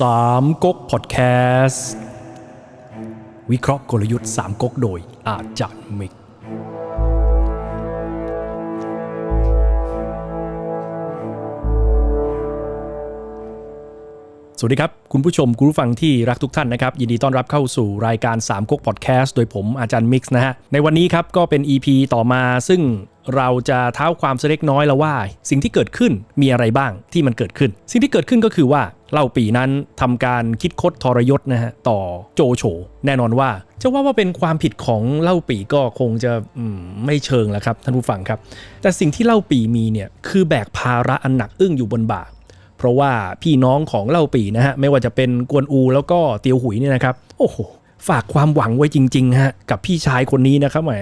สามก๊กพอดแคสต์ วิเคราะห์กลยุทธ์สามก๊กโดยอาจารย์มิก สวัสดีครับ คุณผู้ชมคุณผู้ฟังที่รักทุกท่านนะครับ ยินดีต้อนรับเข้าสู่รายการ3ก๊กพอดแคสต์โดยผมอาจารย์มิกซ์นะฮะ ในวันนี้ครับก็เป็น EP ต่อมาซึ่งเราจะเท้าความสักเล็กน้อยแล้วว่า สิ่งที่เกิดขึ้นมีอะไรบ้างที่มันเกิดขึ้น สิ่งที่เกิดขึ้นก็คือว่าเล่าปีนั้นทำการคิดคดทรยศนะฮะต่อโจโฉแน่นอนว่าจะว่าว่าเป็นความผิดของเล่าปีก็คงจะมไม่เชิงแหละครับท่านผู้ฟังครับ แต่สิ่งที่เล่าปีมีเนี่ยคือแบกภาระอันหนักอึ้งอยู่บนบ่า เพราะว่าพี่น้องของเล่าปีนะฮะไม่ว่าจะเป็นกวนอูแล้วก็เตียวหุยเนี่ยนะครับ โอ้โหฝากความหวังไว้จริงๆฮะกับพี่ชายคนนี้นะครับแหม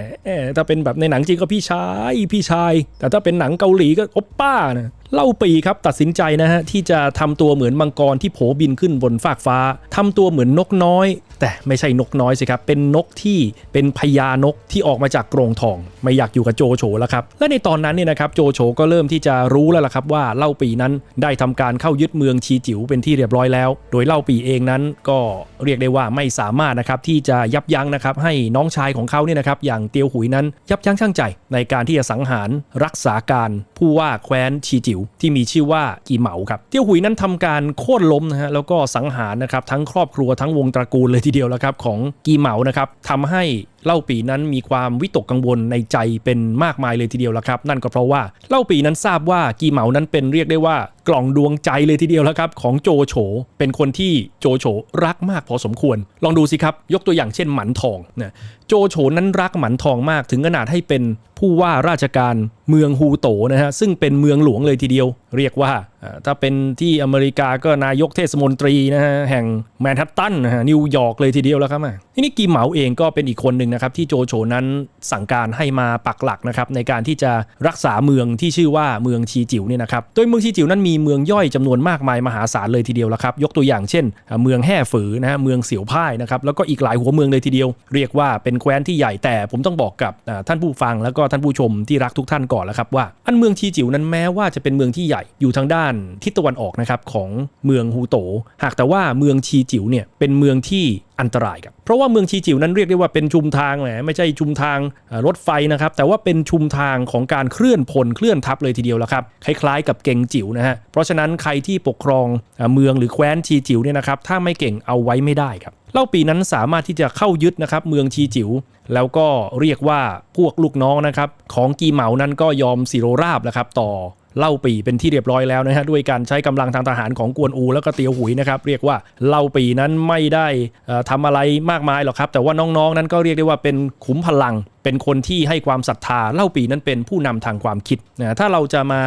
ถ้าเป็นแบบในหนังจริงก็พี่ชายพี่ชาย แต่ถ้าเป็นหนังเกาหลีก็โอปป้านะ เล่าปีครับตัดสินใจนะฮะที่จะทำตัวเหมือนมังกรที่โผบินขึ้นบนฟากฟ้าทำตัวเหมือนนกน้อย แต่ไม่ใช่นกน้อยสิครับ เป็นนกที่เป็นพญานกที่ออกมาจากกรงทอง ไม่อยากอยู่กับโจโฉแล้วครับ และในตอนนั้นเนี่ยนะครับโจโฉก็เริ่มที่จะรู้แล้วล่ะครับว่าเล่าปีนั้นได้ทำการเข้ายึดเมืองชีจิ๋วเป็นที่เรียบร้อยแล้ว โดยเล่าปีเองนั้นก็เรียกได้ว่าไม่สามารถนะครับที่จะยับยั้งนะครับให้น้องชายของเขาเนี่ยนะครับอย่างเตียวหุยนั้นยับยั้งชั่งใจ ในการที่จะสังหารรักษาการผู้ว่าแคว้นชีจิ๋วที่มีชื่อว่ากีเหมาครับเตียวหุยนั้นทำการโค่นล้มนะฮะแล้วก็สังหารนะครับทั้งครอบครัวทั้งวงตระกูลเลยทีเดียวแล้วครับของกีเหมานะครับทำให้ เล่าปีนั้นมีความวิตกกังวลในใจเป็นมากมายเลยทีเดียวละครับ นั่นก็เพราะว่าเล่าปีนั้นทราบว่ากีเหมานั้นเป็นเรียกได้ว่ากล่องดวงใจเลยทีเดียวแล้วครับ ของโจโฉเป็นคนที่โจโฉรักมากพอสมควร ลองดูสิครับ ยกตัวอย่างเช่นหมันทองนะโจโฉนั้นรักหมันทองมากถึงขนาดให้เป็นผู้ว่าราชการเมืองฮูโตนะฮะซึ่งเป็นเมืองหลวงเลยทีเดียว เรียกว่าอ่าถ้าเป็นที่อเมริกาก็นายกเทศมนตรีนะฮะแห่งแมนฮัตตันนะฮะนิวยอร์กเลยทีเดียวแล้วครับทีนี้กีเหมาเองก็เป็นอีกคนหนึ่งนะครับที่โจโฉนั้นสั่งการให้มาปักหลักนะครับในการที่จะรักษาเมืองที่ชื่อว่าเมืองชีจิ๋วเนี่ยนะครับโดยเมืองชีจิ๋วนั้นมีเมืองย่อยจำนวนมากมายมหาศาลเลยทีเดียวและครับยกตัวอย่างเช่น เมืองแห่ฝือนะฮะเมืองเสี่ยวพ่ายนะครับแล้วก็อีกหลายหัวเมืองเลยทีเดียว เรียกว่าเป็นแคว้นที่ใหญ่แต่ผมต้องบอกกับท่านผู้ฟังแล้วก็ท่านผู้ชมที่รักทุกท่านก่อนแล้วครับว่าอันเมืองชีจิ๋วนั้นแม้ว่าจะเป็นเมืองที่ใหญ่อยู่ทางด้านทิศตะวันออกนะครับของเมืองฮูโต หากแต่ว่าเมืองชีจิ๋วเนี่ยเป็นเมืองที่อันตรายครับ เพราะว่าเมืองชีจิ๋วนั้นเรียกได้ว่าเป็นชุมทางแหมไม่ใช่ชุมทางรถไฟนะครับ แต่ว่าเป็นชุมทางของการเคลื่อนพลเคลื่อนทัพเลยทีเดียวละครับ คล้ายๆ กับเก่งจิ๋วนะฮะ เพราะฉะนั้นใครที่ปกครองเมืองหรือแคว้นชีจิ๋วเนี่ยนะครับ ถ้าไม่เก่งเอาไว้ไม่ได้ครับ เล่าปีนั้นสามารถที่จะเข้ายึดนะครับเมืองชีจิ๋ว แล้วก็เรียกว่าพวกลูกน้องนะครับของกีเหมานั้นก็ยอมสิโรราบแล้วครับต่อ เล่าปีเป็นที่เรียบร้อยแล้วนะฮะด้วยการใช้กำลังทางทหารของกวนอูแล้วก็เตียวหุยนะครับเรียกว่าเล่าปีนั้นไม่ได้เอ่อทำอะไรมากมายหรอกครับ แต่ว่าน้องๆนั้นก็เรียกได้ว่าเป็นขุมพลัง เป็นคนที่ให้ความศรัทธาเล่าปีนั้นเป็นผู้นำทางความคิดนะถ้าเราจะมา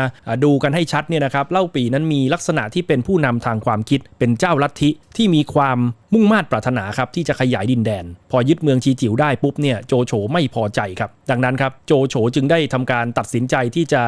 ดูกันให้ชัดเนี่ยนะครับเล่าปีนั้นมีลักษณะที่เป็นผู้นำทางความคิด เป็นเจ้าลัทธิที่มีความมุ่งมา่ปรารถนาครับที่จะขยายดินแดน พอยึดเมืองชีจิ๋วได้ปุ๊บเนี่ยโจโฉไม่พอใจครับดังนั้นครับโจโฉจึงได้ทำการตัดสินใจที่จะ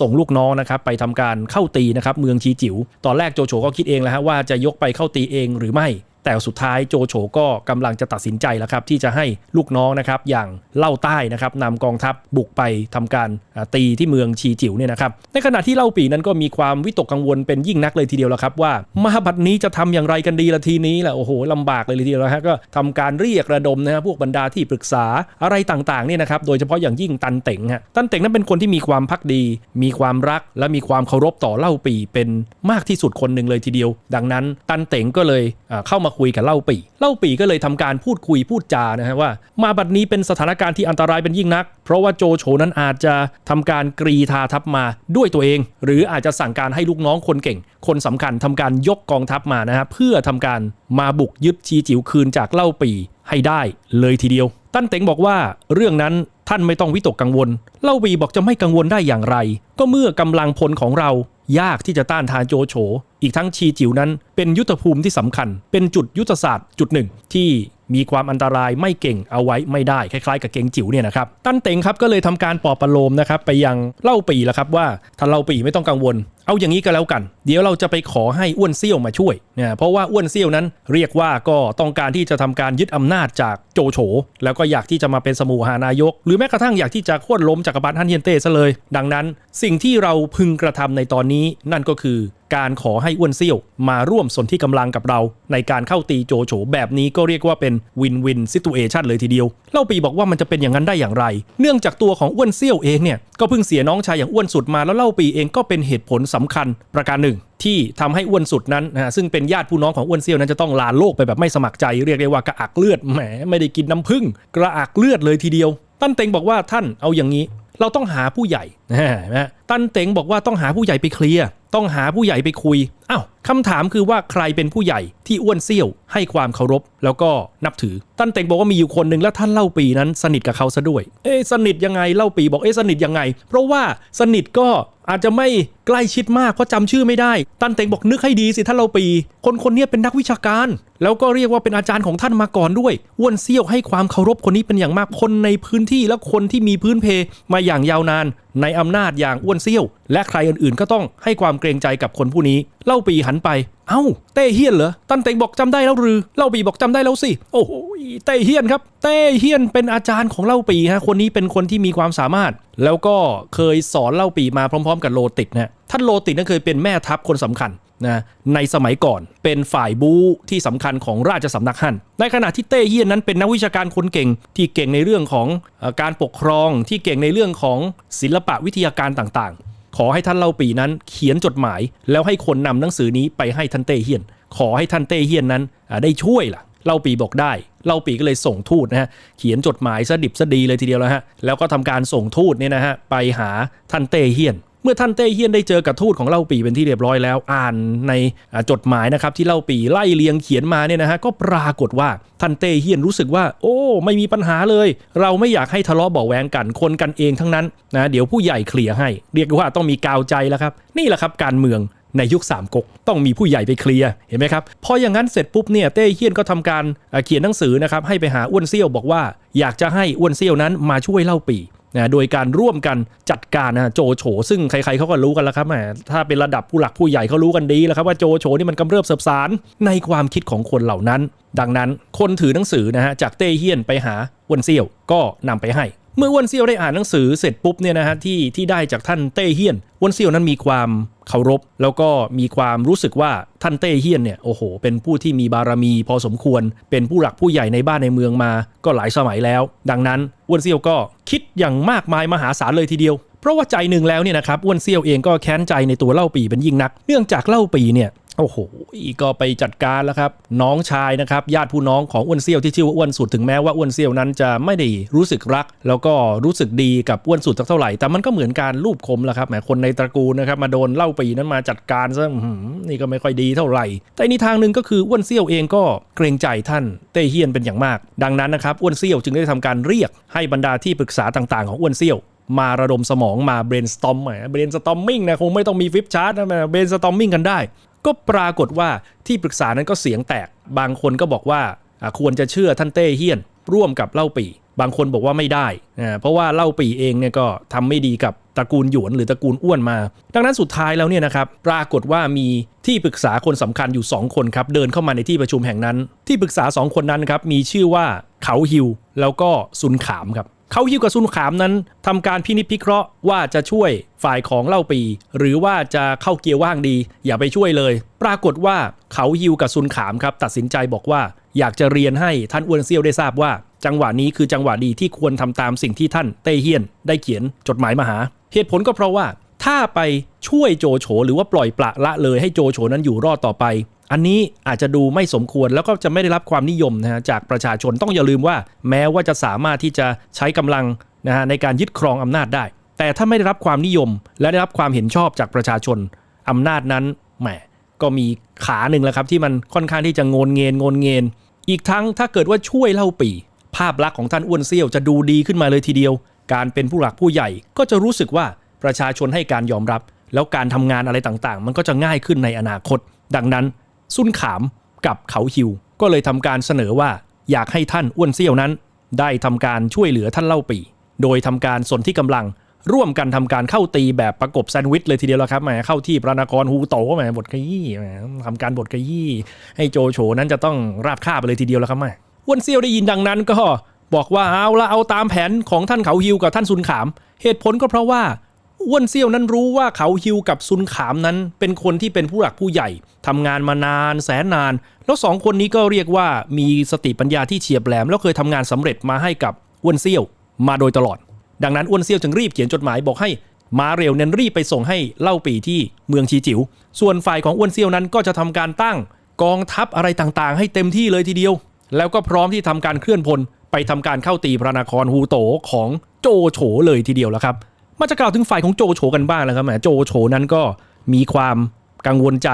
ส่งลูกน้องนะครับไปทำการเข้าตีนะครับเมืองชีจิ๋วตอนแรกโจโฉก็คิดเองแล้วฮะว่าจะยกไปเข้าตีเองหรือไม่ แต่สุดท้ายโจโฉก็กำลังจะตัดสินใจแล้วครับที่จะให้ลูกน้องนะครับอย่างเล่าใต้นะครับนำกองทัพบุกไปทำการตีที่เมืองชีจิ๋วเนี่ยนะครับในขณะที่เล่าปีนั้นก็มีความวิตกกังวลเป็นยิ่งนักเลยทีเดียวแล้วครับว่ามาบัดนี้จะทำอย่างไรกันดีละทีนี้แหละโอ้โหลำบากเลยทีเดียวแล้วฮะก็ทำการเรียกระดมนะฮะพวกบรรดาที่ปรึกษาอะไรต่างๆเนี่ยนะครับโดยเฉพาะอย่างยิ่งตันเต็งฮะตันเต็งนั้นเป็นคนที่มีความพักดี มีความรักและมีความเคารพต่อเล่าปีเป็นมากที่สุดคนหนึ่งเลยทีเดียว ดังนั้นตันเต็งก็เลยเข้ามาคุยกับเล่าปีเล่าปีก็เลยทำการพูดคุยพูดจานะฮะว่า มาบัดนี้เป็นสถานการณ์ที่อันตรายเป็นยิ่งนัก เพราะว่าโจโฉนั้นอาจจะทำการกรีธาทัพมาด้วยตัวเอง หรืออาจจะสั่งการให้ลูกน้องคนเก่ง คนสำคัญทำการยกกองทัพมานะฮะเพื่อทำการมาบุกยึดชีจิ๋วคืนจากเล่าปีให้ได้เลยทีเดียว ตั้นเต็งบอกว่าเรื่องนั้นท่านไม่ต้องวิตกกังวล เล่าปีบอกจะไม่กังวลได้อย่างไร ก็เมื่อกำลังพลของเรา ยากที่จะต้านทานโจโฉ อีกทั้งชีจิ๋วนั้น เป็นยุทธภูมิที่สำคัญ เป็นจุดยุทธศาสตร์จุดหนึ่ง ที่มีความอันตรายไม่เก่งเอาไว้ไม่ได้ คล้ายๆกับเก่งจิ๋วเนี่ยนะครับตั้นเต็งครับก็เลยทำการปอบประโลมนะครับไปยังเล่าปีแล้วครับว่าท่านเล่าปีไม่ต้องกังวล เอาอย่างนี้ก็แล้วกัน เดี๋ยวเราจะไปขอให้อ้วนเซี่ยวมาช่วยเนะเพราะว่าอ้วนเซี่ยวนั้นเรียกว่าก็ต้องการที่จะทำการยึดอำนาจจากโจโฉ แล้วก็อยากที่จะมาเป็นสมุหานายก หรือแม้กระทั่งอยากที่จะโค่นล้มจักรพรรดิฮั่นเฮียนเต้ซะเลย ดังนั้นสิ่งที่เราพึงกระทำในตอนนี้นั่นก็คือการขอให้อ้วนเซี่ยวมาร่วมสนที่กำลังกับเรา ในการเข้าตีโจโฉแบบนี้ก็เรียกว่าเป็นวินวินซิตูเอชันเลยทีเดียว เล่าปีบอกว่ามันจะเป็นอย่างนั้นได้อย่างไร เนื่องจากตัวของอ้วนเซี่ยวเองเนี่ยก็เพิ่งเสียน้องชายอย่างอ้วนสุดมาแล้วเล่าปีเองก็เป็นเหตุผลสำคัญประการหนึ่ง ที่ทำให้อ้วนสุดนั้นนะซึ่งเป็นญาติผู้น้องของอ้วนเซี่ยวนั้นจะต้องลาโลกไปแบบไม่สมัครใจเรียกได้ว่ากระอักเลือดแหมไม่ได้กินน้ำผึ้งกระอักเลือดเลยทีเดียว ตั้นเต็งบอกว่าท่านเอาอย่างนี้ เราต้องหาผู้ใหญ่นะฮะตันเต็งบอกว่าต้องหาผู้ใหญ่ไปเคลียร์ต้องหาผู้ใหญ่ไปคุยอ้าวคำถามคือว่าใครเป็นผู้ใหญ่ที่อ้วนเซี่ยวให้ความเคารพ แล้วก็นับถือตันเต็งบอกว่ามีอยู่คนหนึ่งแล้วท่านเล่าปีนั้น สนิทกับเขาซะด้วย เอ๊สนิทยังไงเล่าปีบอกเอ๊สนิทยังไง เพราะว่าสนิทก็อาจจะไม่ใกล้ชิดมากเพราะจำชื่อไม่ได้ ตันเต็งบอกนึกให้ดีสิท่านเล่าปี คนคนนี้เป็นนักวิชาการ แล้วก็เรียกว่าเป็นอาจารย์ของท่านมาก่อนด้วยอ้วนเซี่ยวให้ความเคารพคนนี้เป็นอย่างมากคนในพื้นที่และคนที่มีพื้นเพมาอย่างยาวนาน ในอำนาจอย่างอ้วนเซี่ยว และใครอื่นๆ ก็ต้องให้ความเกรงใจกับคนผู้นี้ เล่าปีหันไป เอ้า เต้เฮียนเหรอตันเต็งบอกจำได้แล้วหรือ เล่าปีบอกจำได้แล้วสิโอ้โหเต้เฮียนครับ เต้เฮียนเป็นอาจารย์ของเล่าปีฮะคนนี้เป็นคนที่มีความสามารถ แล้วก็เคยสอนเล่าปีมาพร้อม ๆ กับโลติดนะท่านโลติดนั้นเคยเป็นแม่ทัพคนสำคัญ นะในสมัยก่อนเป็นฝ่ายบู๊ที่สำคัญของราชสำนักฮั่น ในขณะที่เต้เฮียนนั้นเป็นนักวิชาการคนเก่งที่เก่งในเรื่องของการปกครองที่เก่งในเรื่องของศิลปะวิทยาการต่างๆ ขอให้ท่านเล่าปีนั้นเขียนจดหมาย แล้วให้คนนำหนังสือนี้ไปให้ท่านเต้เฮียน ขอให้ท่านเต้เฮียนนั้นได้ช่วยล่ะเล่าปีบอกได้ เล่าปีก็เลยส่งทูตนะฮะ เขียนจดหมายสดิบสดีเลยทีเดียวแล้วฮะ แล้วก็ทำการส่งทูตเนี่ยนะฮะไปหาท่านเต้เฮียน มื่อท่านเต้เฮียนได้เจอกับทูตของเล่าปีเป็นที่เรียบร้อยแล้ว อ่านในจดหมายนะครับที่เล่าปีไล่เลียงเขียนมาเนี่ยนะฮะก็ปรากฏว่าท่านเต้เฮียนรู้สึกว่า โอ้ ไม่มีปัญหาเลย เราไม่อยากให้ทะเลาะเบาแวงกันคนกันเองทั้งนั้นนะเดี๋ยวผู้ใหญ่เคลียร์ให้ เรียกว่าต้องมีกาวใจแล้วครับ นี่แหละครับการเมืองในยุคสามก๊กต้องมีผู้ใหญ่ไปเคลียร์เห็นไหมครับพออย่างนั้นเสร็จปุ๊บเนี่ยเต้เฮียนก็ทำการเอ่อเขียนหนังสือนะครับให้ไปหาอ้วนเซี่ยวบอกว่า อยากจะให้อ้วนเซี่ยวนั้นมาช่วยเล่าปี นะโดยการร่วมกันจัดการนะโจโฉซึ่งใครๆเขาก็รู้กันแล้วครับแหมถ้าเป็นระดับผู้หลักผู้ใหญ่เขารู้กันดีแล้วครับว่าโจโฉนี่มันกำเริบเสบสารในความคิดของคนเหล่านั้น ดังนั้นคนถือหนังสือนะฮะจากเต้เฮียนไปหาอ้วนเซี่ยวก็นำไปให้ เมื่ออ้วนเซียวได้อ่านหนังสือเสร็จปุ๊บเนี่ยนะฮะที่ที่ได้จากท่านเต้เฮียนอ้วนเซียวนั้นมีความเคารพ แล้วก็มีความรู้สึกว่าท่านเต้เฮียนเนี่ยโอ้โห เป็นผู้ที่มีบารมีพอสมควร เป็นผู้หลักผู้ใหญ่ในบ้านในเมืองมาก็หลายสมัยแล้ว ดังนั้นอ้วนเซียวก็คิดอย่างมากมายมหาศาลเลยทีเดียว เพราะว่าใจหนึ่งแล้วเนี่ยนะครับอ้วนเซียวเองก็แค้นใจในตัวเล่าปีเป็นยิ่งนัก เนื่องจากเล่าปีเนี่ย โอ้โห ก็ไปจัดการแล้วครับ น้องชายนะครับ ญาติผู้น้องของอ้วนเซี่ยวที่ชื่อว่าอ้วนสุดถึงแม้ว่าอ้วนเซี่ยวนั้นจะไม่ได้รู้สึกรัก แล้วก็รู้สึกดีกับอ้วนสุดสักเท่าไหร่ แต่มันก็เหมือนการลูบคมแหละครับแหมคนในตระกูลนะครับมาโดนเล่าปีนั้นมาจัดการซะนี่ก็ไม่ค่อยดีเท่าไหร่ แต่ในทางหนึ่งก็คืออ้วนเซี่ยวเองก็เกรงใจท่านเต้เฮียนเป็นอย่างมาก ดังนั้นนะครับอ้วนเซี่ยวจึงได้ทำการเรียกให้บรรดาที่ปรึกษาต่างๆของอ้วนเซี่ยวมาระดมสมองมา brainstorm แหม brainstorming นะคงไม่ต้องมีฟิปชาร์ตนะ brainstorming กันได้ ก็ปรากฏว่าที่ปรึกษานั้นก็เสียงแตก บางคนก็บอกว่าควรจะเชื่อท่านเต้เฮียน ร่วมกับเล่าปีบางคนบอกว่าไม่ได้นะเพราะว่าเล่าปีเองเนี่ยก็ทำไม่ดีกับตระกูลหยวนหรือตระกูลอ้วนมา ดังนั้นสุดท้ายแล้วเนี่ยนะครับปรากฏว่ามีที่ปรึกษาคนสำคัญอยู่ 2 คนครับเดินเข้ามาในที่ประชุมแห่งนั้น ที่ปรึกษา 2 คนนั้นครับมีชื่อว่าเขาฮิว แล้วก็ซุนขามครับ เขาฮิวกับซุนขามนั้นทำการพินิจพิเคราะห์ว่าจะช่วยฝ่ายของเล่าปี หรือว่าจะเข้าเกียร์ว่างดี อย่าไปช่วยเลย ปรากฏว่าเขาฮิวกับซุนขามครับตัดสินใจบอกว่า อยากจะเรียนให้ท่านอ้วนเซียวได้ทราบว่า จังหวะนี้คือจังหวะดีที่ควรทำตามสิ่งที่ท่านเต้เฮียน ได้เขียนจดหมายมาหา เหตุผลก็เพราะว่าถ้าไปช่วยโจโฉหรือว่าปล่อยปละละเลยให้โจโฉนั้นอยู่รอดต่อไป อันนี้อาจจะดูไม่สมควรแล้วก็จะไม่ได้รับความนิยมนะฮะจากประชาชนต้องอย่าลืมว่า แม้ว่าจะสามารถที่จะใช้กำลังนะฮะในการยึดครองอำนาจได้ แต่ถ้าไม่ได้รับความนิยม และได้รับความเห็นชอบจากประชาชนอำนาจนั้นแหมก็มีขาหนึ่งแล้วครับที่มันค่อนข้างที่จะโงนเงินโงนเงินอีกทั้งถ้าเกิดว่าช่วยเล่าปี ภาพลักษณ์ของท่านอ้วนเซี่ยวจะดูดีขึ้นมาเลยทีเดียว การเป็นผู้หลักผู้ใหญ่ก็จะรู้สึกว่าประชาชนให้การยอมรับ แล้วการทำงานอะไรต่างๆ มันก็จะง่ายขึ้นในอนาคต ดังนั้น ซุนขามกับเขาฮิว ก็เลยทำการเสนอว่าอยากให้ท่านอ้วนเซี่ยวนั้น ได้ทำการช่วยเหลือท่านเล่าปีโดยทำการสนที่กำลังร่วมกันทำการเข้าตีแบบประกบแซนด์วิชเลยทีเดียวแล้วครับแหมเข้าที่พระนครฮูโตแหมบทขยี้แหมทำการบทขยี้ให้โจโฉนั้นจะต้องราบคาบไปเลยทีเดียวแล้วครับแหมอ้วนเซี่ยวได้ยินดังนั้นก็บอกว่าเอาละเอาตามแผนของท่านเขาฮิวกับท่านซุนขาม เหตุผลก็เพราะว่า อ้วนเซี่ยวนั้นรู้ว่าเขาฮิวกับซุนขามนั้น เป็นคนที่เป็นผู้หลักผู้ใหญ่ทำงานมานานแสนนาน แล้วสองคนนี้ก็เรียกว่ามีสติปัญญาที่เฉียบแหลม แล้วเคยทำงานสำเร็จมาให้กับอ้วนเซี่ยวมาโดยตลอด ดังนั้นอ้วนเซี่ยวจึงรีบเขียนจดหมายบอกให้มาเร็วเน้นรีบไปส่งให้เล่าปีที่เมืองชีจิว๋วส่วนฝ่ายของอ้วนเซี่ยวนั้นก็จะทำการตั้งกองทัพอะไรต่างๆ ให้เต็มที่เลยทีเดียว แล้วก็พร้อมที่ทำการเคลื่อนพลไปทำการเข้าตีพระนครฮูโตของโจโฉเลยทีเดียวแล้วครับ มาจะกล่าวถึงฝ่ายของโจโฉกันบ้างแล้วครับแหมโจโฉนั้นก็มีความกังวลใจ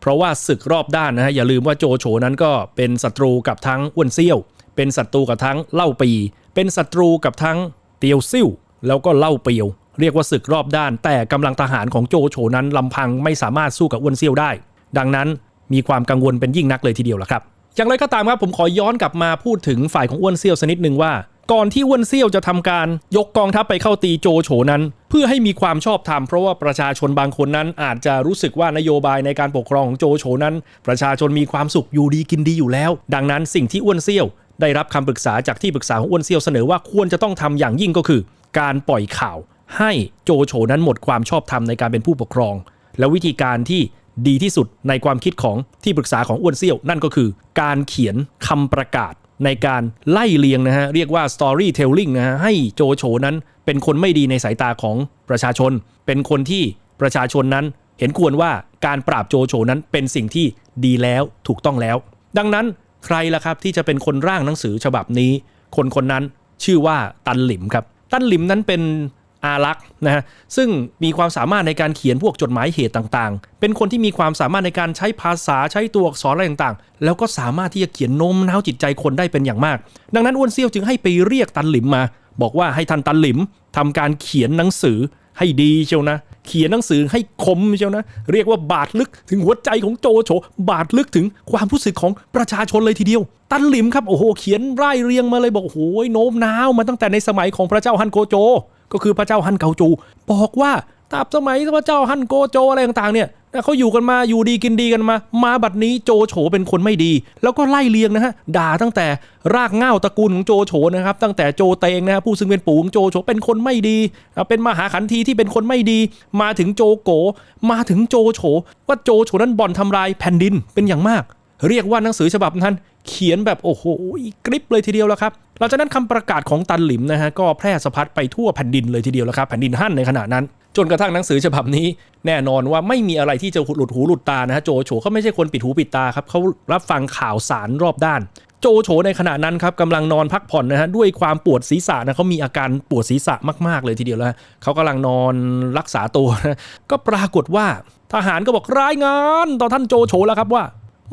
เพราะว่าศึกรอบด้านนะฮะอย่าลืมว่าโจโฉนั้นก็เป็นศัตรูกับทั้งอ้วนเซี่ยว เป็นศัตรูกับทั้งเล่าปี เป็นศัตรูกับทั้งเตียวซิ่วแล้วก็เล่าเปียว เรียกว่าศึกรอบด้าน แต่กำลังทหารของโจโฉนั้นลำพังไม่สามารถสู้กับอ้วนเซี่ยวได้ ดังนั้นมีความกังวลเป็นยิ่งนักเลยทีเดียวละครับอย่างไรก็ตามครับผมขอย้อนกลับมาพูดถึงฝ่ายของอ้วนเซี่ยวสักนิดหนึ่งว่า ก่อนที่อ้วนเซี่ยวจะทำการยกกองทัพไปเข้าตีโจโฉนั้น เพื่อให้มีความชอบธรรมเพราะว่าประชาชนบางคนนั้น อาจจะรู้สึกว่านโยบายในการปกครองของโจโฉนั้น ประชาชนมีความสุขอยู่ดีกินดีอยู่แล้ว ดังนั้นสิ่งที่อ้วนเซี่ยว ได้รับคำปรึกษาจากที่ปรึกษาของอ้วนเซี่ยวเสนอว่าควรจะต้องทำอย่างยิ่งก็คือ การปล่อยข่าว ให้โจโฉนั้นหมดความชอบธรรมในการเป็นผู้ปกครอง และวิธีการที่ดีที่สุดในความคิดของที่ปรึกษาของอ้วนเซี่ยว นั่นก็คือ การเขียนคำประกาศ ในการไล่เลียงนะฮะเรียกว่า storytelling นะฮะให้โจโฉนั้นเป็นคนไม่ดีในสายตาของประชาชน เป็นคนที่ประชาชนนั้นเห็นควรว่าการปราบโจโฉนั้นเป็นสิ่งที่ดีแล้วถูกต้องแล้ว ดังนั้นใครล่ะครับที่จะเป็นคนร่างหนังสือฉบับนี้ คนคนนั้นชื่อว่าตันหลิมครับ ตันหลิมนั้นเป็น อารักษ์นะฮะซึ่งมีความสามารถในการเขียนพวกจดหมายเหตุต่างๆ เป็นคนที่มีความสามารถในการใช้ภาษาใช้ตัวอักษรอะไรต่างๆ แล้วก็สามารถที่จะเขียนโน้มน้าวจิตใจคนได้เป็นอย่างมาก ดังนั้นอ้วนเซี่ยวจึงให้ไปเรียกตันหลิมมา บอกว่าให้ทันตันหลิมทำการเขียนหนังสือให้ดีเชียวนะ เขียนหนังสือให้คมเชียวนะ เรียกว่าบาดลึกถึงหัวใจของโจโฉบาดลึกถึงความรู้สึกของประชาชนเลยทีเดียว ตันหลิมครับโอ้โหเขียนไร่เรียงมาเลยบอกโอ้โหโน้มน้าวมาตั้งแต่ในสมัยของพระเจ้าฮันโกโจ ก็คือพระเจ้าฮั่นเกาจู บอกว่าตราบสมัยพระเจ้าฮั่นโกโจอะไรต่างๆเนี่ยเขาอยู่กันมาอยู่ดีกินดีกันมา มาบัดนี้โจโฉเป็นคนไม่ดี แล้วก็ไล่เลียงนะฮะด่าตั้งแต่รากเง้าตระกูลของโจโฉนะครับ ตั้งแต่โจเตงนะฮะผู้ซึ่งเป็นปู่ของโจโฉเป็นคนไม่ดี เป็นมหาขันทีที่เป็นคนไม่ดี มาถึงโจโก มาถึงโจโฉว่าโจโฉนั้นบ่อนทำลายแผ่นดินเป็นอย่างมาก เรียกว่าหนังสือฉบับนั้น เขียนแบบโอ้โหกริบเลยทีเดียวแล้วครับหลังจากนั้นคำประกาศของตันหลิมนะฮะก็แพร่สะพัดไปทั่วแผ่นดินเลยทีเดียวแล้วครับแผ่นดินฮั่นในขณะนั้น จนกระทั่งหนังสือฉบับนี้ แน่นอนว่าไม่มีอะไรที่จะหลุดหูหลุดตานะฮะโจโฉเขาไม่ใช่คนปิดหูปิดตาครับเขารับฟังข่าวสารรอบด้านโจโฉในขณะนั้นครับกำลังนอนพักผ่อนนะฮะด้วยความปวดศีรษะนะเขามีอาการปวดศีรษะมาก ๆ เลยทีเดียวแล้วเขากำลังนอนรักษาตัวนะก็ปรากฏว่าทหารก็บอกรายงานต่อท่านโจโฉแล้วครับว่า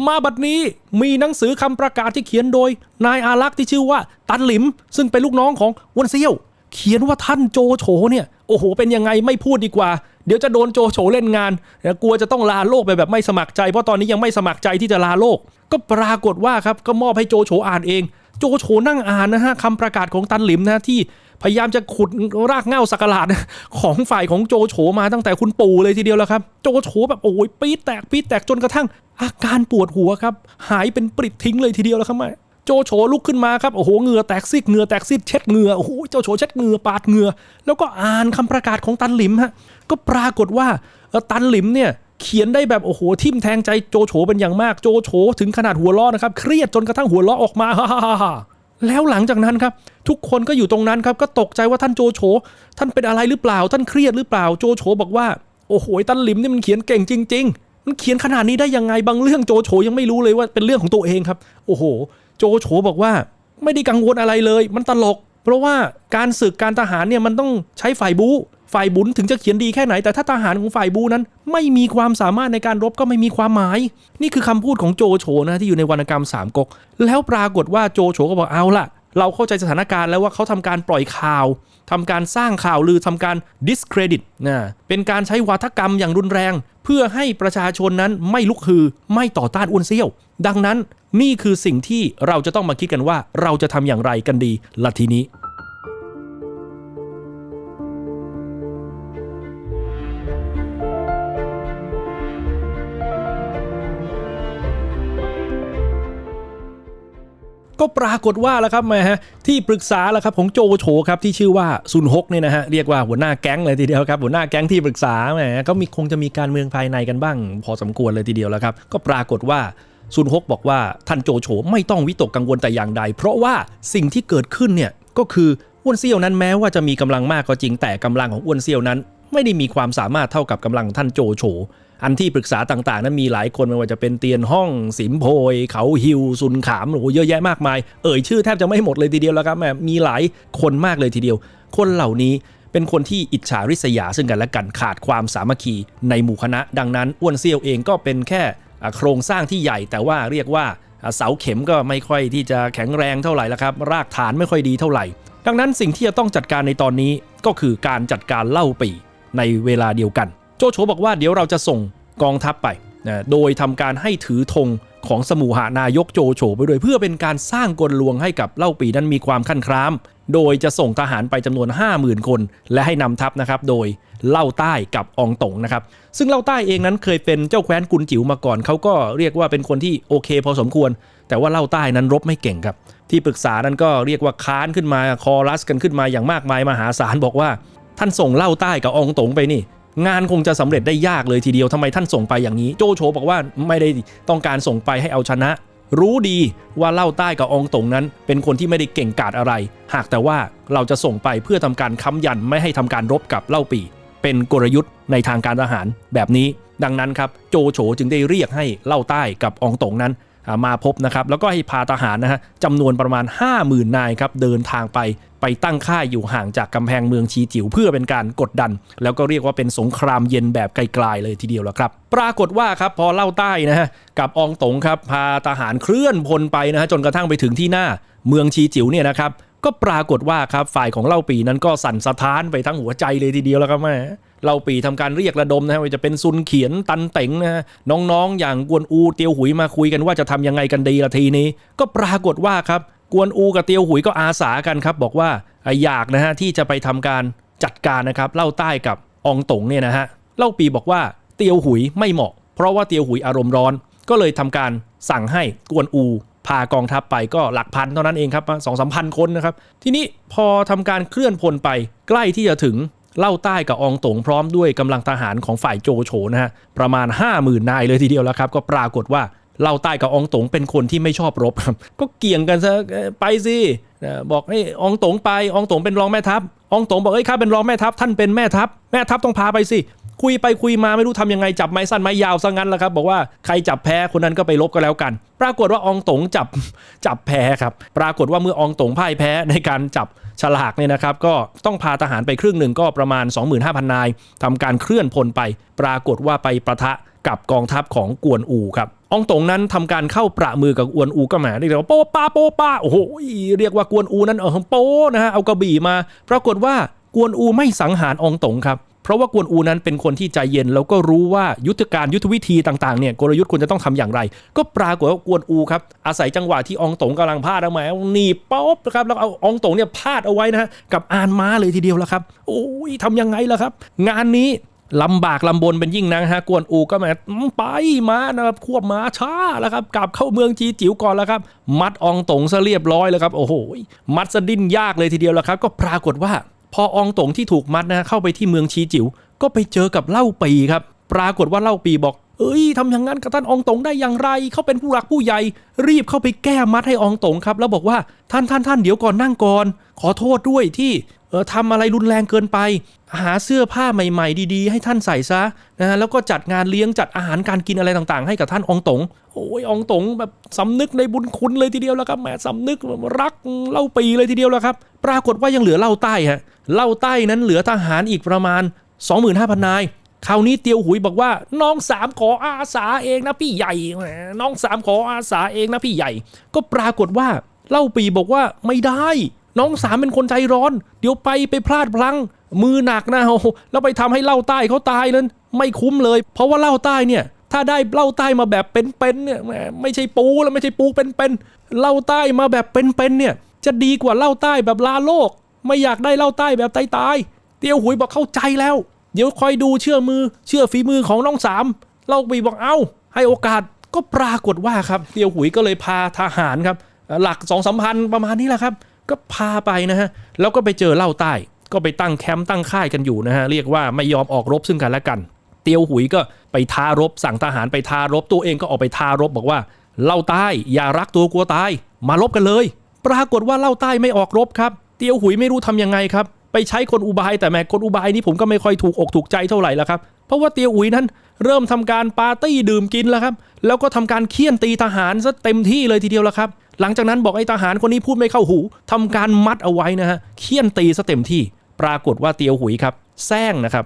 มาบัดนี้มีหนังสือคำประกาศที่เขียนโดย นายอารักษ์ที่ชื่อว่าตันหลิม ซึ่งเป็นลูกน้องของวนเซียว เขียนว่าท่านโจโฉเนี่ยโอ้โห เป็นยังไงไม่พูดดีกว่า เดี๋ยวจะโดนโจโฉเล่นงานนะกลัวจะต้องลาโลกไปแบบไม่สมัครใจเพราะตอนนี้ยังไม่สมัครใจที่จะลาโลก ก็ปรากฏว่าครับก็มอบให้โจโฉอ่านเอง โจโฉนั่งอ่านนะฮะคำประกาศของตันหลิมนะที่ พยายามจะขุดรากเหง้าสักหลาดของฝ่ายของโจโฉมาตั้งแต่คุณปู่เลยทีเดียวแล้วครับ โจโฉแบบโอ้ยปี๊ดแตกปี๊ดแตกจนกระทั่ง อาการปวดหัวครับ หายเป็นปริดทิ้งเลยทีเดียวแล้วครับแม่โจโฉลุกขึ้นมาครับโอ้โหเหงื่อแตกซิกเหงื่อแตกซิกเช็ดเหงื่อโอ้โหเจ้าโฉเช็ดเหงื่อปาดเหงื่อแล้วก็อ่านคำประกาศของตันหลิมฮะก็ปรากฏว่าตันหลิมเนี่ยเขียนได้แบบโอ้โหทิ่มแทงใจโจโฉเป็นอย่างมากโจโฉถึงขนาดหัวล้อนะครับ เครียดจนกระทั่งหัวล้อออกมาฮ่าฮ่าฮ่า แล้วหลังจากนั้นครับ ทุกคนก็อยู่ตรงนั้นครับ ก็ตกใจว่าท่านโจโฉท่านเป็นอะไรหรือเปล่า ท่านเครียดหรือเปล่าโจโฉบอกว่าโอ้โหตันหลิมนี่มันเขียนเก่งจริง ๆ มันเขียนขนาดนี้ได้ยังไงบางเรื่องโจโฉยังไม่รู้เลยว่าเป็นเรื่องของตัวเองครับ โอ้โห โจโฉบอกว่าไม่ได้กังวลอะไรเลย มันตลก เพราะว่าการศึกการทหารเนี่ยมันต้องใช้ฝ่ายบู๊ ฝ่ายบุญถึงจะเขียนดีแค่ไหน แต่ถ้าทหารของฝ่ายบูนั้น ไม่มีความสามารถในการรบก็ไม่มีความหมาย นี่คือคำพูดของโจโฉนะที่อยู่ในวรรณกรรมสามก๊กแล้วปรากฏว่าโจโฉก็บอกเอาล่ะ เราเข้าใจสถานการณ์แล้วว่าเขาทำการปล่อยข่าวทำการสร้างข่าวลือทำการ discredit นะเป็นการใช้วาทกรรมอย่างรุนแรง เพื่อให้ประชาชนนั้นไม่ลุกฮือไม่ต่อต้านอ้วนเซี่ยว ดังนั้นนี่คือสิ่งที่เราจะต้องมาคิดกันว่าเราจะทำอย่างไรกันดีละทีนี้ ก็ปรากฏว่าแล้วครับแหมฮะที่ปรึกษาแล้วครับของโจโฉครับที่ชื่อว่าซุนฮกเนี่ยนะฮะเรียกว่าหัวหน้าแก๊งเลยทีเดียวครับหัวหน้าแก๊งที่ปรึกษาแหมก็มีคงจะมีการเมืองภายในกันบ้าง พอสมควรเลยทีเดียวแล้วครับ ก็ปรากฏว่าซุนฮกบอกว่าท่านโจโฉไม่ต้องวิตกกังวลแต่อย่างใด เพราะว่าสิ่งที่เกิดขึ้นเนี่ยก็คืออ้วนเซี่ยวนั้นแม้ว่าจะมีกำลังมากก็จริงแต่กำลังของอ้วนเซี่ยวนั้น ไม่ได้มีความสามารถเท่ากับกำลังท่านโจโฉ อันที่ปรึกษาต่างๆ นั้นมีหลายคนไม่ว่าจะเป็นเตียนห้อง สิมโพย เขาฮิวซุนขามโอ้โหเยอะแยะมากมาย เอ่ยชื่อแทบจะไม่หมดเลยทีเดียวแล้วครับแมมีหลายคนมากเลยทีเดียว คนเหล่านี้เป็นคนที่อิจฉาริษยาซึ่งกันและกันขาดความสามัคคีในหมู่คณะ ดังนั้นอ้วนเซี่ยวเองก็เป็นแค่โครงสร้างที่ใหญ่แต่ว่าเรียกว่าอ่าเสาเข็มก็ไม่ค่อยที่จะแข็งแรงเท่าไหร่แล้วครับ รากฐานไม่ค่อยดีเท่าไหร่ ดังนั้นสิ่งที่จะต้องจัดการในตอนนี้ก็คือการจัดการเล่าปีในเวลาเดียวกัน โจโฉบอกว่าเดี๋ยวเราจะส่งกองทัพไปนะโดยทำการให้ถือธงของสมุหานายกโจโฉไปด้วยเพื่อเป็นการสร้างกลลวงให้กับเล่าปีนั้นมีความขั้นคราม โดยจะส่งทหารไปจำนวน 50,000 คน และให้นำทัพนะครับโดยเล่าใต้กับอองตงนะครับ ซึ่งเล่าใต้เองนั้นเคยเป็นเจ้าแคว้นกุนจิ๋วมาก่อนเขาก็เรียกว่าเป็นคนที่โอเคพอสมควร แต่ว่าเล่าใต้นั้นรบไม่เก่งครับ ที่ปรึกษานั้นก็เรียกว่าค้านขึ้นมาคอรัสกันขึ้นมาอย่างมากมายมหาศาลบอกว่าท่านส่งเล่าใต้กับอองตงไปนี่ งานคงจะสำเร็จได้ยากเลยทีเดียวทำไมท่านส่งไปอย่างนี้ โจโฉบอกว่าไม่ได้ต้องการส่งไปให้เอาชนะ รู้ดีว่าเล่าใต้กับองตงนั้น เป็นคนที่ไม่ได้เก่งกาจอะไร หากแต่ว่าเราจะส่งไปเพื่อทำการค้ำยันไม่ให้ทำการรบกับเล่าปี เป็นกลยุทธ์ในทางการทหารแบบนี้ ดังนั้นครับโจโฉจึงได้เรียกให้เล่าใต้กับองตงนั้น มาพบนะครับ แล้วก็ให้พาทหารนะฮะจำนวนประมาณ 50,000 นายครับเดินทางไปไปตั้งค่ายอยู่ห่างจากกำแพงเมืองชีจิ๋วเพื่อเป็นการกดดัน แล้วก็เรียกว่าเป็นสงครามเย็นแบบไกลๆเลยทีเดียวแล้วครับ ปรากฏว่าครับพอเล่าใต้นะฮะกับอองตงครับพาทหารเคลื่อนพลไปนะฮะจนกระทั่งไปถึงที่หน้าเมืองชีจิ๋วเนี่ยนะครับก็ปรากฏว่าครับฝ่ายของเล่าปีนั้นก็สั่นสะท้านไปทั้งหัวใจเลยทีเดียวแล้วครับแม่ เล่าปีทำการเรียกระดมนะฮะว่าจะเป็นซุนเขียนตันเต็งนะฮะน้องๆ อย่างกวนอูเตียวหุยมาคุยกันว่าจะทำยังไงกันดีละทีนี้ ก็ปรากฏว่าครับกวนอูกับเตียวหุยก็อาสากันครับ บอกว่าอยากนะฮะที่จะไปทำการจัดการนะครับเล่าใต้กับอองตงเนี่ยนะฮะเล่าปีบอกว่าเตียวหุยไม่เหมาะ เพราะว่าเตียวหุยอารมณ์ร้อน ก็เลยทำการสั่งให้กวนอูพากองทัพไปก็หลักพันเท่านั้นเองครับสองสามพันคนนะครับ ทีนี้พอทำการเคลื่อนพลไปใกล้ที่จะถึง เล่าใต้กับอองตงพร้อมด้วยกำลังทหารของฝ่ายโจโฉนะฮะประมาณ 50,000นายเลยทีเดียวแล้วครับ ก็ปรากฏว่าเล่าใต้กับอองตงเป็นคนที่ไม่ชอบรบครับ ก็เกี่ยงกันซะไปสิบอกให้อองตงไปอองตงเป็นรองแม่ทัพอองตงบอกเอ้ยข้าเป็นรองแม่ทัพท่านเป็นแม่ทัพ แม่ทัพต้องพาไปสิ คุยไปคุยมาไม่รู้ทำยังไงจับไม้สั้นไม้ยาวซะงั้นแหละครับ บอกว่าใครจับแพ้คนนั้นก็ไปลบก็แล้วกัน ปรากฏว่าอองตงจับจับแพ้ครับ ปรากฏว่าเมื่ออองตงพ่ายแพ้ในการจับฉลากเนี่ยนะครับ ก็ต้องพาทหารไปครึ่งหนึ่งก็ประมาณ 25,000 นายทำการเคลื่อนพลไป ปรากฏว่าไปประทะกับกองทัพของกวนอูครับองตงนั้นทำการเข้าประมือกับกวนอูก็แหมเรียกว่าโป๊ะป้าโป๊ะป้าโอ้โหเรียกว่ากวนอูนั้นเออโป๊ะนะฮะเอากระบี่มา ปรากฏว่ากวนอูไม่สังหารองตงครับ เพราะว่ากวนอูนั้นเป็นคนที่ใจเย็นแล้วก็รู้ว่ายุทธการยุทธวิธีต่างๆเนี่ยกลยุทธ์ควรจะต้องทำอย่างไร ก็ปรากฏว่ากวนอูครับอาศัยจังหวะที่อองตงกำลังพาดเอาแหมหนีป๊อบนะครับแล้วเอาอองตงเนี่ยพาดเอาไว้นะฮะกับอานม้าเลยทีเดียวแล้วครับโอ้ยทำยังไงล่ะครับ งานนี้ลำบากลำบนเป็นยิ่งนักฮะกวนอูก็แมอืมไปมานะครับควบม้าช้าแล้วครับกลับเข้าเมืองจีจิ๋วก่อนแล้วครับ มัดอองตงซะเรียบร้อยแล้วครับโอ้โหมัดซะดิ้นยากเลยทีเดียวแล้วครับ ก็ปรากฏว่า พออองตงที่ถูกมัดนะเข้าไปที่เมืองชีจิ๋วก็ไปเจอกับเล่าปีครับ ปรากฏว่าเล่าปีบอก เอ้ยทำอย่างนั้นกับท่านอองตงได้อย่างไรเขาเป็นผู้หลักผู้ใหญ่ รีบเข้าไปแก้มัดให้อองตงครับ แล้วบอกว่าท่านท่านท่านเดี๋ยวก่อนนั่งก่อน ขอโทษด้วยที่เออทำอะไรรุนแรงเกินไป หาเสื้อผ้าใหม่ๆ ดีๆ ให้ท่านใส่ซะนะฮะแล้วก็จัดงานเลี้ยงจัดอาหารการกินอะไรต่างๆ ให้กับท่านองตงโอ้ยอองตงแบบสำนึกในบุญคุณเลยทีเดียวแล้วครับแหมสำนึกรักเล่าปีเลยทีเดียวแล้วครับ ปรากฏว่ายังเหลือเล่าใต้ฮะ เล่าใต้นั้นเหลือทหารอีกประมาณ 25,000 นาย คราวนี้เตียวหุยบอกว่า น้องสามขออาสาเองนะพี่ใหญ่ น้องสามขออาสาเองนะพี่ใหญ่ ก็ปรากฏว่าเล่าปีบอกว่าไม่ได้ น้องสามเป็นคนใจร้อน เดี๋ยวไปไปพลาดพลั้งมือหนักนะโอ้แล้วไปทำให้เล่าใต้เขาตายนั้นไม่คุ้มเลย เพราะว่าเล่าใต้เนี่ยถ้าได้เล่าใต้มาแบบเป็นๆเนี่ยไม่ใช่ปูแล้วไม่ใช่ปูเป็นๆเล่าใต้มาแบบเป็นๆเนี่ยจะดีกว่าเล่าใต้แบบลาโลก ไม่อยากได้เล่าใต้แบบตายๆเตียวหุยบอกเข้าใจแล้ว เดี๋ยวคอยดูเชื่อมือ เชื่อฝีมือของน้องสามเล่าปีบอกเอ้า ให้โอกาสก็ปรากฏว่าครับ เตียวหุยก็เลยพาทหารครับ หลักสองสามพันประมาณนี้แหละครับ ก็พาไปนะฮะแล้วก็ไปเจอเล่าใต้ ก็ไปตั้งแคมป์ตั้งค่ายกันอยู่นะฮะเรียกว่าไม่ยอมออกรบซึ่งกันและกัน เตียวหุยก็ไปท้ารบ สั่งทหารไปท้ารบตัวเองก็ออกไปท้ารบบอกว่าเล่าใต้อย่ารักตัวกลัวตาย มารบกันเลย ปรากฏว่าเล่าใต้ไม่ออกรบครับ เตียวหุยไม่รู้ทำยังไงครับ ไปใช้คนอุบายแต่แหม่คนอุบายนี่ผมก็ไม่ค่อยถูกอกถูกใจเท่าไหร่ละครับเพราะว่าเตียวหุยนั้นเริ่มทำการปาร์ตี้ดื่มกินแล้วครับ แล้วก็ทำการเคี่ยนตีทหารซะเต็มที่เลยทีเดียวละครับ หลังจากนั้นบอกไอ้ทหารคนนี้พูดไม่เข้าหูทำการมัดเอาไว้นะฮะเคี่ยนตีซะเต็มที่ ปรากฏว่าเตียวหุยครับแซงนะครับ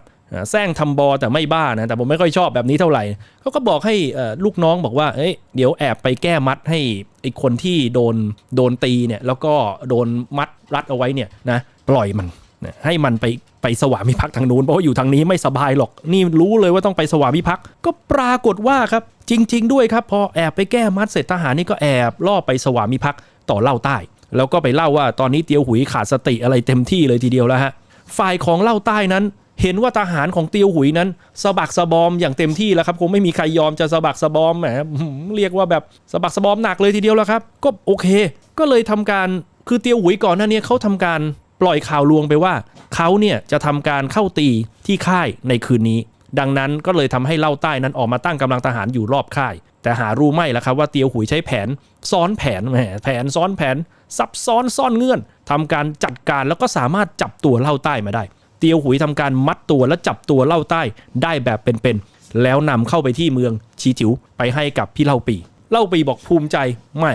แซงทำบอแต่ไม่บ้านะแต่ผมไม่ค่อยชอบแบบนี้เท่าไหร่เขาก็บอกให้ลูกน้องบอกว่าเอ้ยเดี๋ยวแอบไปแก้มัดให้ไอ้คนที่โดนโดนตีเนี่ยแล้วก็โดนมัดรัดเอาไว้เนี่ยนะปล่อยมันนะให้มันไปไปสวามิภักดิ์ทางนู้นเพราะว่าอยู่ทางนี้ไม่สบายหรอก นี่รู้เลยว่าต้องไปสวามิภักดิ์ก็ปรากฏว่าครับจริง ๆ ด้วยครับพอแอบไปแก้มัดเสร็จทหารนี่ก็แอบล่อไปสวามิภักดิ์ต่อเล่าใต้ แล้วก็ไปเล่าว่าตอนนี้เตียวหุยขาดสติอะไรเต็มที่เลยทีเดียวแล้วฮะฝ่ายของเล่าใต้นั้น เห็นว่าทหารของเตียวหุยนั้นสะบักสะบอมอย่างเต็มที่แล้วครับคงไม่มีใครยอมจะสะบักสะบอมแหมเรียกว่าแบบสะบักสะบอมหนักเลยทีเดียวแล้วครับ ก็โอเค ก็เลยทำการคือเตียวหุยก่อนหน้านี้เขาทำการปล่อยข่าวลวงไปว่าเขาเนี่ยจะทำการเข้าตีที่ค่ายในคืนนี้ ดังนั้นก็เลยทำให้เล่าใต้นั้นออกมาตั้งกำลังทหารอยู่รอบค่าย แต่หารู้ไม่ละครับว่าเตียวหุยใช้แผน ซ้อนแผนแหมแผนซ้อนแผน ซับซ้อนซ่อนเงื่อนทำการจัดการแล้วก็สามารถจับตัวเล่าใต้มาได้ เตียวหุยทำการมัดตัวและจับตัวเล่าใต้ได้แบบเป็นๆแล้วนำเข้าไปที่เมืองชีจิวไปให้กับพี่เล่าปีเล่าปีบอกภูมิใจแหม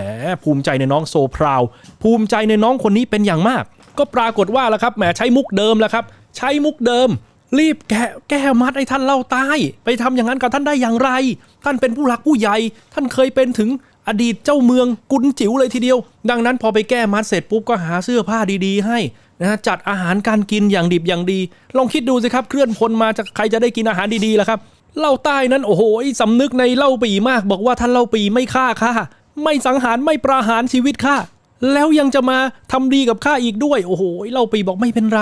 ภูมิใจในน้องโซพราว ภูมิใจในน้องคนนี้เป็นอย่างมาก ก็ปรากฏว่าละครับแหมใช้มุกเดิมแล้วครับ ใช้มุกเดิม รีบแกะแก้มัดไอ้ท่านเล่าใต้ไปทำอย่างนั้นกับท่านได้อย่างไร ท่านเป็นผู้หลักผู้ใหญ่ท่านเคยเป็นถึงอดีตเจ้าเมืองกุนจิ๋วเลยทีเดียว ดังนั้นพอไปแก้มัดเสร็จปุ๊บก็หาเสื้อผ้าดีๆ ให้ นะฮะจัดอาหารการกินอย่างดิบอย่างดี ลองคิดดูสิครับเคลื่อนพลมาจากใครจะได้กินอาหารดีๆล่ะครับเล่าใต้นั้นโอ้โหสำนึกในเล่าปีมาก บอกว่าท่านเล่าปีไม่ฆ่าข้าไม่สังหารไม่ประหารชีวิตข้าแล้วยังจะมาทำดีกับข้าอีกด้วย โอ้โหเล่าปีบอกไม่เป็นไร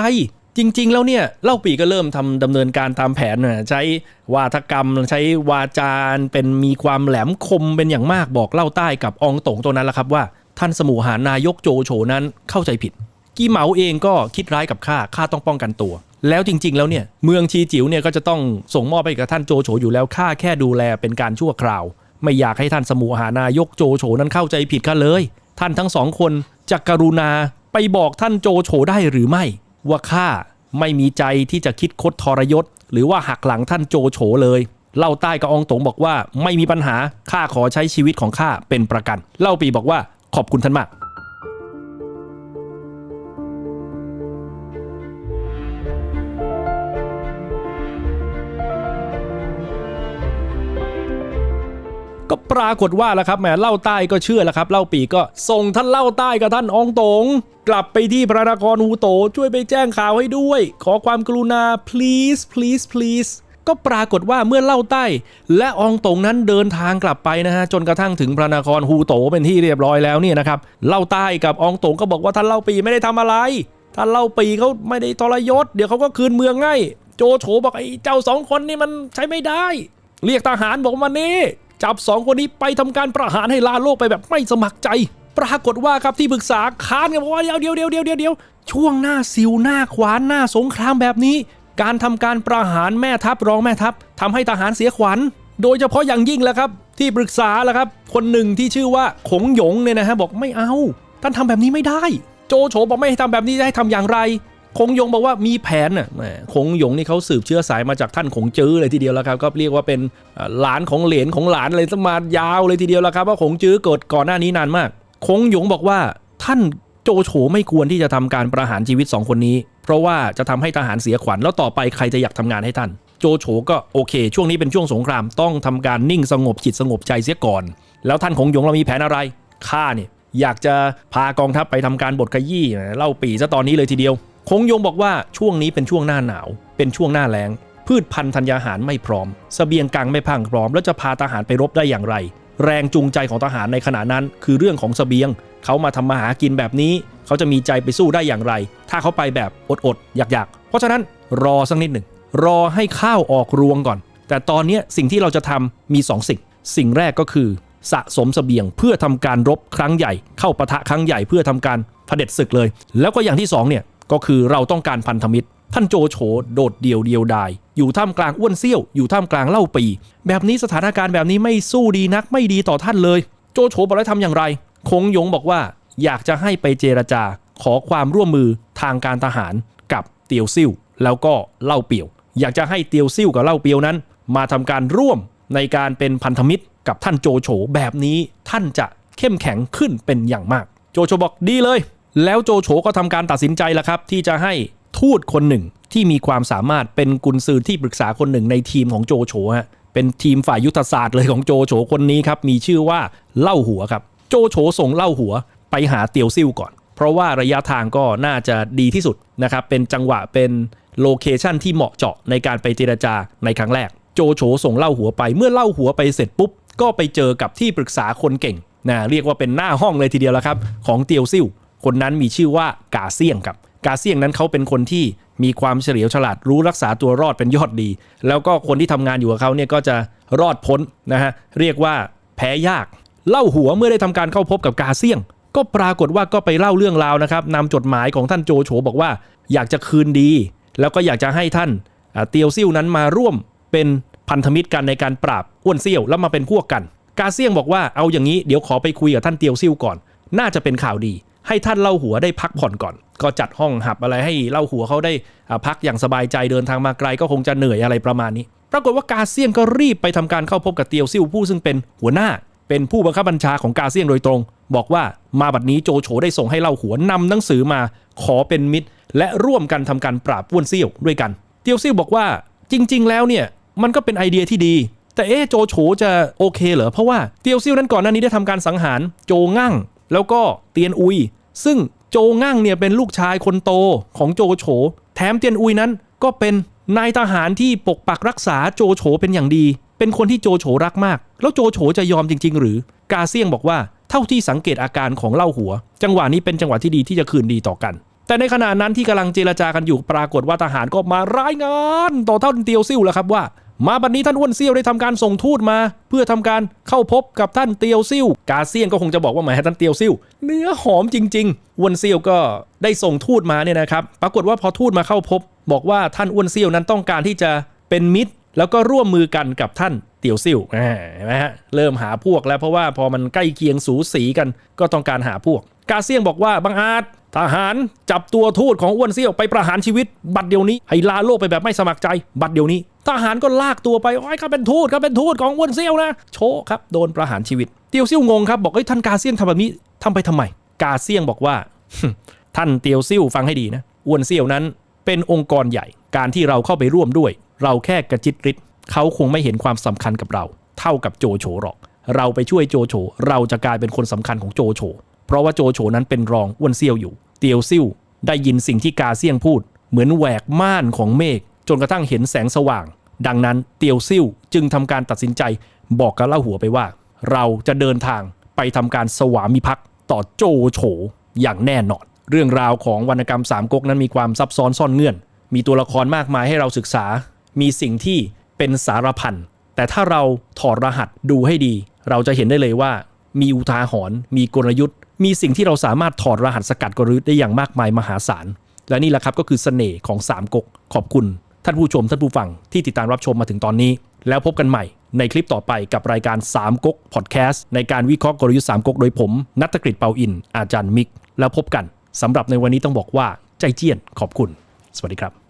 จริง ๆ แล้วเนี่ยเล่าปีก็เริ่มทำดำเนินการตามแผนนะใช้วาทกรรมใช้วาจารเป็นมีความแหลมคมเป็นอย่างมากบอกเล่าใต้กับองตงตัวนั้นแหละครับว่า ท่านสมุหานายกโจโฉนั้นเข้าใจผิด กี้เหมาเองก็คิดร้ายกับข้าข้าต้องป้องกันตัว แล้วจริง ๆ แล้วเนี่ยเมืองชีจิ๋วเนี่ยก็จะต้องส่งมอบไปกับท่านโจโฉอยู่แล้วข้าแค่ดูแลเป็นการชั่วคราว ไม่อยากให้ท่านสมุหานายกโจโฉนั้นเข้าใจผิดข้าเลย ท่านทั้งสองคนจะกรุณาไปบอกท่านโจโฉได้หรือไม่ ว่าข้าไม่มีใจที่จะคิดคดทรยศ หรือว่าหักหลังท่านโจโฉเลยเล่าใต้กับองตงบอกว่าไม่มีปัญหาข้าขอใช้ชีวิตของข้าเป็นประกัน เล่าปีบอกว่าขอบคุณท่านมาก ปรากฏว่าแล้วครับแหมเล่าใต้ก็เชื่อแล้วครับ เล่าปีก็ส่งท่านเล่าใต้กับท่านอองตง กลับไปที่พระนครฮูโตช่วยไปแจ้งข่าวให้ด้วย ขอความกรุณา please please please ก็ปรากฏว่าเมื่อเล่าใต้ และอองตงนั้นเดินทางกลับไปนะฮะจนกระทั่งถึงพระนครฮูโตเป็นที่เรียบร้อยแล้วเนี่ยนะครับเล่าใต้กับอองตงก็บอกว่าท่านเล่าปีไม่ได้ทำอะไรท่านเล่าปีเขาไม่ได้ทรยศ เดี๋ยวเขาก็คืนเมืองง่ายโจโฉบอกไอ้เจ้าสองคนนี่มันใช้ไม่ได้ เรียกทหารบอกมานี่ จับสองคนนี้ไปทำการประหารให้ลาโลกไปแบบไม่สมัครใจ ปรากฏว่าครับที่ปรึกษาค้านกันบอกว่าเดี๋ยวเดี๋ยวเดี๋ยวเดี๋ยวเดี๋ยวช่วงหน้าซิวหน้าขวานหน้าสงครามแบบนี้ การทำการประหารแม่ทัพรองแม่ทัพทำให้ทหารเสียขวัญ โดยเฉพาะอย่างยิ่งแหละครับที่ปรึกษาแหละครับ คนหนึ่งที่ชื่อว่าขงหยงเนี่ยนะฮะบอกไม่เอา ท่านทำแบบนี้ไม่ได้ โจโฉบอกไม่ให้ทำแบบนี้จะให้ทำอย่างไร คงยงบอกว่ามีแผนน่ะคงยงนี่เขาสืบเชื้อสายมาจากท่านคงจื้อเลยทีเดียวแล้วครับก็เรียกว่าเป็นหลานของเหลนของหลานอะไรสมายาวเลยทีเดียวแล้วครับว่าคงจื้อเกิดก่อนหน้านี้นานมาก คงยงบอกว่าท่านโจโฉไม่ควรที่จะทำการประหารชีวิตสองคนนี้ เพราะว่าจะทำให้ทหารเสียขวัญแล้วต่อไปใครจะอยากทำงานให้ท่าน โจโฉก็โอเค ช่วงนี้เป็นช่วงสงครามต้องทำการนิ่งสงบจิตสงบใจเสียก่อน แล้วท่านคงยงเรามีแผนอะไรข้าเนี่ยอยากจะพากองทัพไปทำการบทขยี้เล่าปีซะตอนนี้เลยทีเดียว คงยงบอกว่าช่วงนี้เป็นช่วงหน้าหนาว เป็นช่วงหน้าแล้ง พืชพันธุ์ธัญญาหารไม่พร้อมสเสบียงกลางไม่พังพร้อม แล้วจะพาทหารไปรบได้อย่างไร แรงจูงใจของทหารในขณะนั้น คือเรื่องของสเสบียง เขามาทำมาหากินแบบนี้ เขาจะมีใจไปสู้ได้อย่างไร ถ้าเขาไปแบบอดๆอยากๆ เพราะฉะนั้นรอสักนิดหนึ่งรอให้ข้าวออกรวงก่อน แต่ตอนนี้สิ่งที่เราจะทำมีสองสิ่ง สิ่งแรกก็คือสะสมสเสบียงเพื่อทำการรบครั้งใหญ่ เข้าปะทะครั้งใหญ่เพื่อทำการเผด็จศึกเลย แล้วก็อย่างที่สองเนี่ย ก็คือเราต้องการพันธมิตร ท่านโจโฉโดดเดี่ยวเดียวดาย อยู่ท่ามกลางอ้วนเซี่ยว อยู่ท่ามกลางเล่าปี แบบนี้สถานการณ์แบบนี้ไม่สู้ดีนักไม่ดีต่อท่านเลย โจโฉบอกแล้วทำอย่างไร คงหยงบอกว่าอยากจะให้ไปเจรจาขอความร่วมมือทางการทหารกับเตียวซิ่วแล้วก็เล่าเปียว อยากจะให้เตียวซิ่วกับเล่าเปียวนั้น มาทำการร่วมในการเป็นพันธมิตรกับท่านโจโฉแบบนี้ท่านจะเข้มแข็งขึ้นเป็นอย่างมาก โจโฉบอกดีเลย แล้วโจโฉก็ทำการตัดสินใจแล้วครับ ที่จะให้ทูตคนหนึ่งที่มีความสามารถเป็นกุนซือที่ปรึกษาคนหนึ่งในทีมของโจโฉฮะเป็นทีมฝ่ายยุทธศาสตร์เลยของโจโฉคนนี้ครับมีชื่อว่าเล่าหัวครับ โจโฉส่งเล่าหัวไปหาเตียวซิ่วก่อน เพราะว่าระยะทางก็น่าจะดีที่สุดนะครับเป็นจังหวะเป็นโลเคชันที่เหมาะเจาะในการไปเจรจาในครั้งแรก โจโฉส่งเล่าหัวไปเมื่อเล่าหัวไปเสร็จปุ๊บ ก็ไปเจอกับที่ปรึกษาคนเก่งนะเรียกว่าเป็นหน้าห้องเลยทีเดียวแล้วครับ ของเตียวซิ่ว คนนั้นมีชื่อว่ากาเซียงครับ กาเซียงนั้นเขาเป็นคนที่มีความเฉลียวฉลาดรู้รักษาตัวรอดเป็นยอดดี แล้วก็คนที่ทำงานอยู่กับเขาเนี่ยก็จะรอดพ้นนะฮะเรียกว่าแพ้ยาก เล่าหัวเมื่อได้ทำการเข้าพบกับกาเซียง ก็ปรากฏว่าก็ไปเล่าเรื่องราวนะครับนำจดหมายของท่านโจโฉบอกว่า อยากจะคืนดี แล้วก็อยากจะให้ท่านเตียวซิ่วนั้นมาร่วมเป็นพันธมิตรกันในการปราบอ้วนเซี่ยวแล้วมาเป็นพวกกัน กาเซียงบอกว่าเอาอย่างนี้เดี๋ยวขอไปคุยกับท่านเตียวซิ่วก่อน น่าจะเป็นข่าวดี ให้ท่านเล่าหัวได้พักผ่อนก่อน ก็จัดห้องหับอะไรให้เล่าหัวเขาได้พักอย่างสบายใจเดินทางมาไกลก็คงจะเหนื่อยอะไรประมาณนี้ ปรากฏว่ากาเซียงก็รีบไปทำการเข้าพบกับเตียวซิ่วผู้ซึ่งเป็นหัวหน้า เป็นผู้บังคับบัญชาของกาเซียงโดยตรง บอกว่ามาบัดนี้โจโฉได้ส่งให้เล่าหัวนำหนังสือมาขอเป็นมิตร และร่วมกันทำการปราบอ้วนเซี่ยวด้วยกัน เตียวซิ่วบอกว่าจริง ๆ แล้วเนี่ยมันก็เป็นไอเดียที่ดีแต่เอ๊ะโจโฉจะโอเคเหรอเพราะว่าเตียวซิ่วนั้นก่อนหน้านี้ได้ทำการสังหารโจงั่ง แล้วก็เตียนอุย ซึ่งโจงั่งเนี่ยเป็นลูกชายคนโตของโจโฉ แถมเตียนอุยนั้นก็เป็นนายทหารที่ปกปักรักษาโจโฉเป็นอย่างดี เป็นคนที่โจโฉรักมาก แล้วโจโฉจะยอมจริง ๆ หรือ กาเซียงบอกว่าเท่าที่สังเกตอาการของเล่าหัว จังหวะนี้เป็นจังหวะที่ดีที่จะคืนดีต่อกัน แต่ในขณะนั้นที่กำลังเจรจากันอยู่ปรากฏว่าทหารก็มารายงาน ต่อเท่านเตียวซิ่วแล้วครับว่า มาบัดนี้ท่านอ้วนเซี่ยวได้ทำการส่งทูตมา เพื่อทำการเข้าพบกับท่านเตียวซิ่วกาเซียนก็คงจะบอกว่าหมายให้ท่านเตียวซิ่วเนื้อหอมจริงๆอ้วนเซี่ยวก็ได้ส่งทูตมาเนี่ยนะครับ ปรากฏว่าพอทูตมาเข้าพบ บอกว่าท่านอ้วนเซี่ยวนั้นต้องการที่จะเป็นมิตร แล้วก็ร่วมมือกันกับท่านเตียวซิ่วเห็นไหมฮะเริ่มหาพวกแล้วเพราะว่าพอมันใกล้เคียงสูสีกันก็ต้องการหาพวก กาเซียงบอกว่าบังอาจทหารจับตัวทูตของอ้วนเซี่ยวไปประหารชีวิต บัดเดี๋ยวนี้ให้ลาโลกไปแบบไม่สมัครใจ บัดเดี๋ยวนี้ ทหารก็ลากตัวไปโอ้ยเขาเป็นทูตเขาเป็นทูตของอ้วนเซี่ยวนะ โชครับโดนประหารชีวิตเตียวซิ่วงงครับบอกเอ้ยท่านกาเซียงทำแบบนี้ทำไปทำไม กาเซียงบอกว่า ท่านเตียวซิ่วฟังให้ดีนะอ้วนเซี่ยวนั้นเป็นองค์กรใหญ่ การที่เราเข้าไปร่วมด้วย เราแค่กระจิตริดเขาคงไม่เห็นความสำคัญกับเรา เท่ากับโจโฉหรอก เราไปช่วยโจโฉเราจะกลายเป็นคนสำคัญของโจโฉเพราะว่าโจโฉนั้นเป็นรองอ้วนเซี่ยวอยู่ เตียวซิ่วได้ยินสิ่งที่กาเซียงพูด เหมือนแหวกม่านของเมฆจนกระทั่งเห็นแสงสว่าง ดังนั้นเตียวซิ่วจึงทำการตัดสินใจบอกกับเล่าหัวไปว่า เราจะเดินทางไปทำการสวามิภักดิ์ต่อโจโฉอย่างแน่นอน เรื่องราวของวรรณกรรมสามก๊กนั้นมีความซับซ้อนซ่อนเงื่อน มีตัวละครมากมายให้เราศึกษา มีสิ่งที่เป็นสารพันแต่ถ้าเราถอดรหัสดูให้ดี เราจะเห็นได้เลยว่า มีอุทาหรณ์มีกลยุทธ์ มีสิ่งที่เราสามารถถอดรหัสสกัดกลยุทธ์ได้อย่างมากมายมหาศาลและนี่แหละครับก็คือเสน่ห์ของสามก๊กขอบคุณ ท่านผู้ชมท่านผู้ฟังที่ติดตามรับชมมาถึงตอนนี้ แล้วพบกันใหม่ในคลิปต่อไปกับรายการ3ก๊กพอดแคสต์ในการวิเคราะห์กลยุทธ์3ก๊กโดยผมนัตกฤษเปาอิน อาจารย์มิก แล้วพบกันสำหรับในวันนี้ต้องบอกว่าใจเจียนขอบคุณ สวัสดีครับ